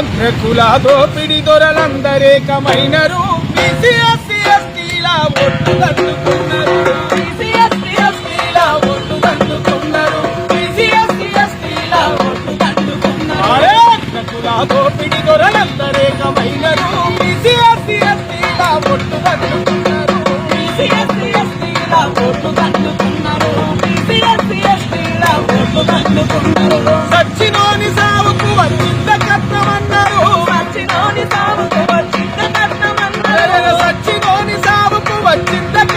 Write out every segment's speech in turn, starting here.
అగ్రకుల దోపిడి దొరలందరేకమైన ఒట్టు కట్టుకున్నారు దోపిడి దొరలందరేకమైనరు.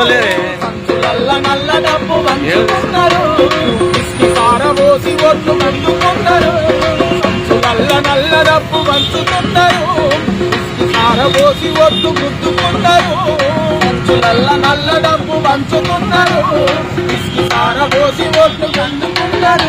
అసలే. సంచులల్ల నల్ల డబ్బు పంచుకున్నారు. సారబోసి ఒడ్లు పంచుకున్నారు సంచులల్ల నల్ల డబ్బు పంచుకున్నారు సారబోసి ఒడ్లు గుద్దుకుంటారు. సంచులల్ల నల్ల డబ్బు పంచుకున్నారు సారబోసి ఒడ్లు పంచుకున్నారు